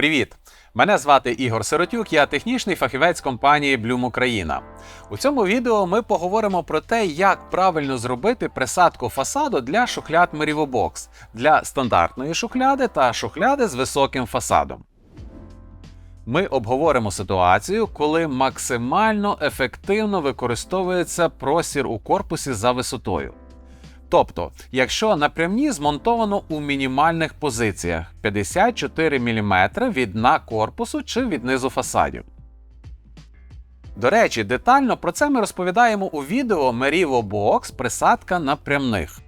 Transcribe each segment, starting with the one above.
Привіт! Мене звати Ігор Сиротюк, я технічний фахівець компанії Bloom Україна. У цьому відео ми поговоримо про те, як правильно зробити присадку фасаду для шухляд Merivobox, для стандартної шухляди та шухляди з високим фасадом. Ми обговоримо ситуацію, коли максимально ефективно використовується простір у корпусі за висотою. Тобто, якщо напрямні змонтовано у мінімальних позиціях 54 мм від дна корпусу чи від низу фасадів. До речі, детально про це ми розповідаємо у відео Merivo Box присадка напрямних.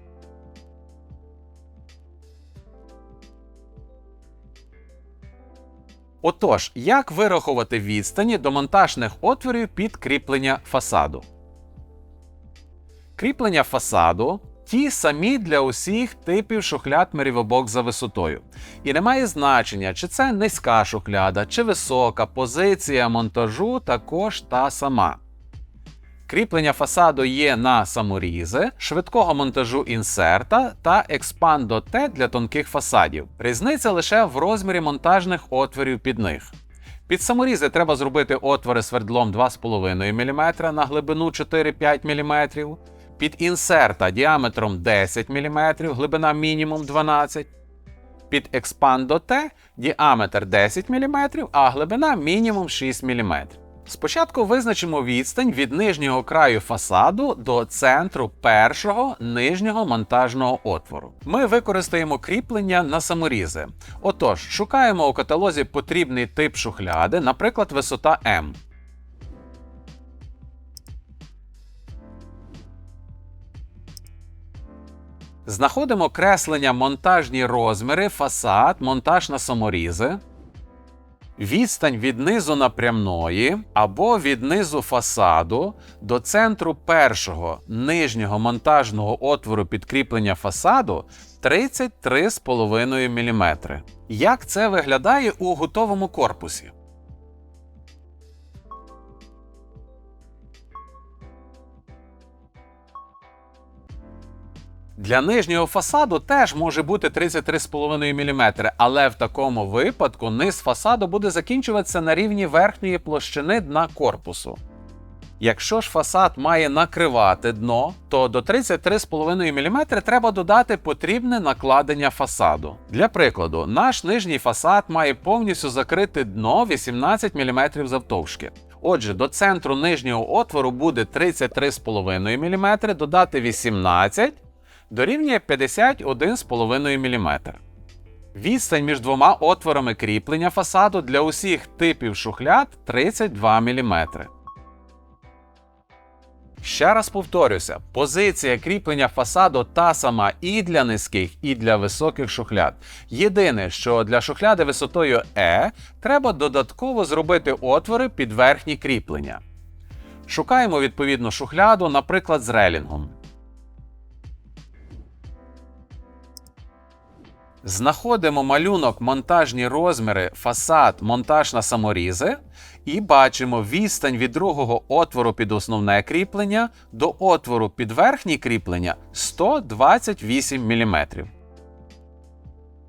Отож, як вирахувати відстані до монтажних отворів під кріплення фасаду? Кріплення фасаду ті самі для усіх типів шухляд Merivobox за висотою. І немає значення, чи це низька шухляда, чи висока, позиція монтажу також та сама. Кріплення фасаду є на саморізи, швидкого монтажу інсерта та експандо Т для тонких фасадів. Різниця лише в розмірі монтажних отворів під них. Під саморізи треба зробити отвори свердлом 2,5 мм на глибину 4-5 мм, під інсерта діаметром 10 мм, глибина мінімум 12 під експандо Т діаметр 10 мм, а глибина мінімум 6 мм. Спочатку визначимо відстань від нижнього краю фасаду до центру першого нижнього монтажного отвору. Ми використаємо кріплення на саморізи. Отож, шукаємо у каталозі потрібний тип шухляди, наприклад, висота М. Знаходимо креслення монтажні розміри, фасад, монтаж на саморізи, відстань від низу напрямної або від низу фасаду до центру першого нижнього монтажного отвору підкріплення фасаду 33,5 мм. Як це виглядає у готовому корпусі? Для нижнього фасаду теж може бути 33,5 мм, але в такому випадку низ фасаду буде закінчуватися на рівні верхньої площини дна корпусу. Якщо ж фасад має накривати дно, то до 33,5 мм треба додати потрібне накладення фасаду. Для прикладу, наш нижній фасад має повністю закрити дно 18 мм завтовшки. Отже, до центру нижнього отвору буде 33,5 мм, додати 18 дорівнює 51,5 мм. Відстань між двома отворами кріплення фасаду для усіх типів шухляд 32 мм. Ще раз повторюся, позиція кріплення фасаду та сама і для низьких, і для високих шухляд. Єдине, що для шухляди висотою E треба додатково зробити отвори під верхні кріплення. Шукаємо відповідну шухляду, наприклад, з релінгом. Знаходимо малюнок монтажні розміри, фасад, монтаж на саморізи, і бачимо відстань від другого отвору під основне кріплення до отвору під верхнє кріплення 128 мм.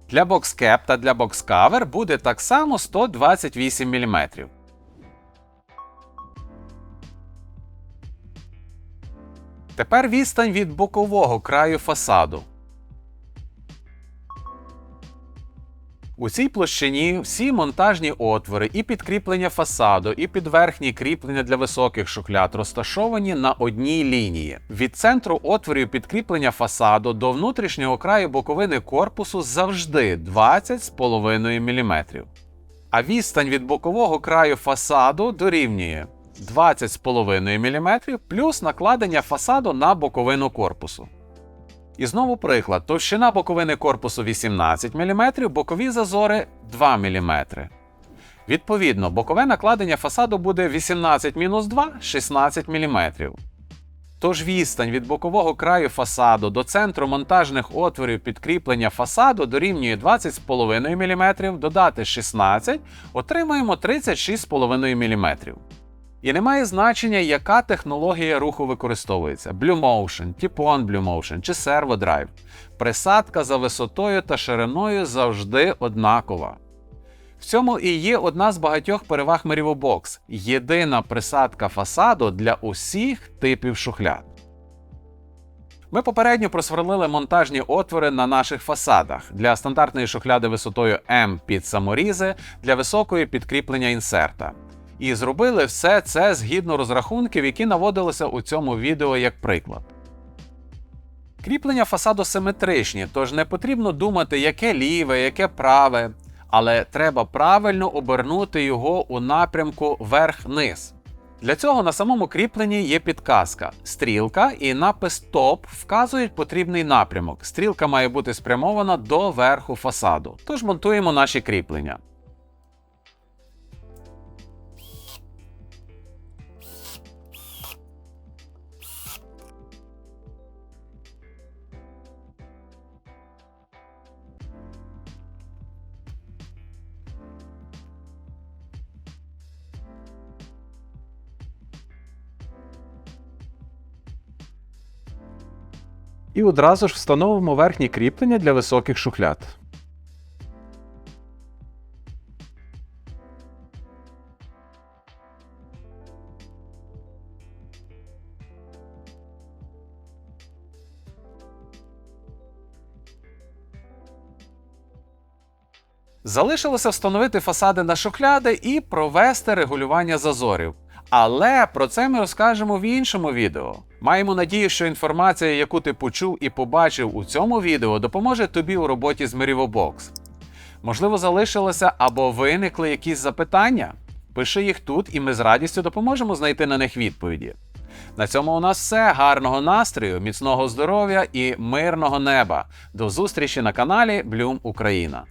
Для бокскеп та для бокскавер буде так само 128 мм. Тепер відстань від бокового краю фасаду. У цій площині всі монтажні отвори і підкріплення фасаду, і підверхні кріплення для високих шухляд розташовані на одній лінії. Від центру отворів підкріплення фасаду до внутрішнього краю боковини корпусу завжди 20,5 мм. А відстань від бокового краю фасаду дорівнює 20,5 мм плюс накладення фасаду на боковину корпусу. І знову приклад: товщина боковини корпусу 18 мм, бокові зазори 2 мм. Відповідно, бокове накладення фасаду буде 18-2 16 мм. Тож відстань від бокового краю фасаду до центру монтажних отворів підкріплення фасаду дорівнює 20,5 мм, додати 16, отримаємо 36,5 мм. І немає значення, яка технологія руху використовується: Blue Motion, Tip-on Blue Motion чи Servo Drive. Присадка за висотою та шириною завжди однакова. В цьому і є одна з багатьох переваг Merivowbox – єдина присадка фасаду для усіх типів шухляд. Ми попередньо просверлили монтажні отвори на наших фасадах для стандартної шухляди висотою М під саморізи, для високої підкріплення інсерта. І зробили все це згідно розрахунків, які наводилися у цьому відео як приклад. Кріплення фасаду симетричні, тож не потрібно думати, яке ліве, яке праве, але треба правильно обернути його у напрямку верх-низ. Для цього на самому кріпленні є підказка. Стрілка і напис ТОП вказують потрібний напрямок. Стрілка має бути спрямована до верху фасаду. Тож монтуємо наші кріплення. І одразу ж встановимо верхні кріплення для високих шухляд. Залишилося встановити фасади на шухляди і провести регулювання зазорів. Але про це ми розкажемо в іншому відео. Маємо надію, що інформація, яку ти почув і побачив у цьому відео, допоможе тобі у роботі з Merivowbox. Можливо, залишилося або виникли якісь запитання? Пиши їх тут, і ми з радістю допоможемо знайти на них відповіді. На цьому у нас все. Гарного настрою, міцного здоров'я і мирного неба. До зустрічі на каналі Bloom Україна.